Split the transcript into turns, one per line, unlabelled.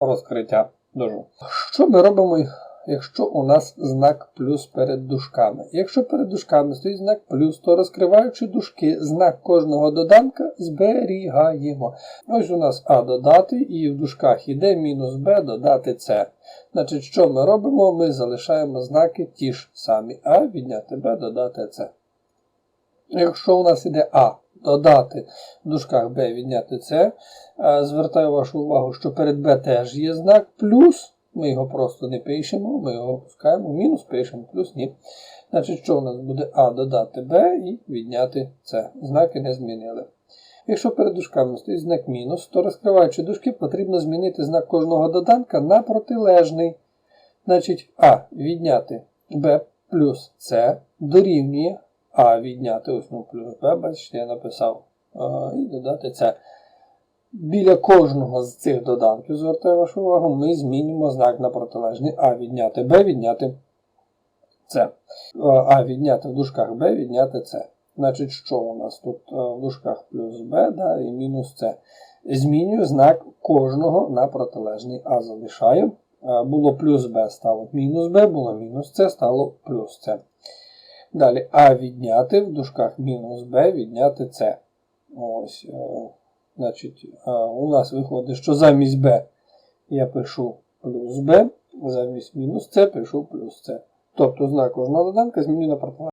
розкриття дужу. Що ми робимо, якщо у нас знак плюс перед дужками? Якщо перед дужками стоїть знак плюс, то розкриваючи дужки, знак кожного доданка зберігаємо. Ось у нас А додати, і в дужках іде мінус Б додати С. Значить, що ми робимо? Ми залишаємо знаки ті ж самі А, відняти Б, додати С. Якщо у нас іде А додати в дужках Б відняти С, е, звертаю вашу увагу, що перед Б теж є знак плюс. Ми його просто не пишемо, ми його опускаємо, мінус пишемо, плюс ні. Значить, що у нас буде А додати Б і відняти С. Знаки не змінили. Якщо перед дужками стоїть знак мінус, то розкриваючи дужки, потрібно змінити знак кожного доданка на протилежний. Значить, А відняти Б плюс С дорівнює А відняти ось ну, плюс Б, бачите, я написав. І додати С. Біля кожного з цих доданків, звертаю вашу увагу, ми змінюємо знак на протилежний А відняти Б відняти С. А відняти в дужках Б відняти С. Значить, що у нас тут е, в дужках плюс Б да, і мінус С. Змінюю знак кожного на протилежний А залишаю. Е, Було плюс Б, стало мінус Б, було мінус С, стало плюс С. Далі А відняти в дужках мінус Б відняти С. Ось, е, значить, е, у нас виходить, що замість Б я пишу плюс Б, замість мінус С пишу плюс С. Тобто знак кожного доданка зміню на протилежний.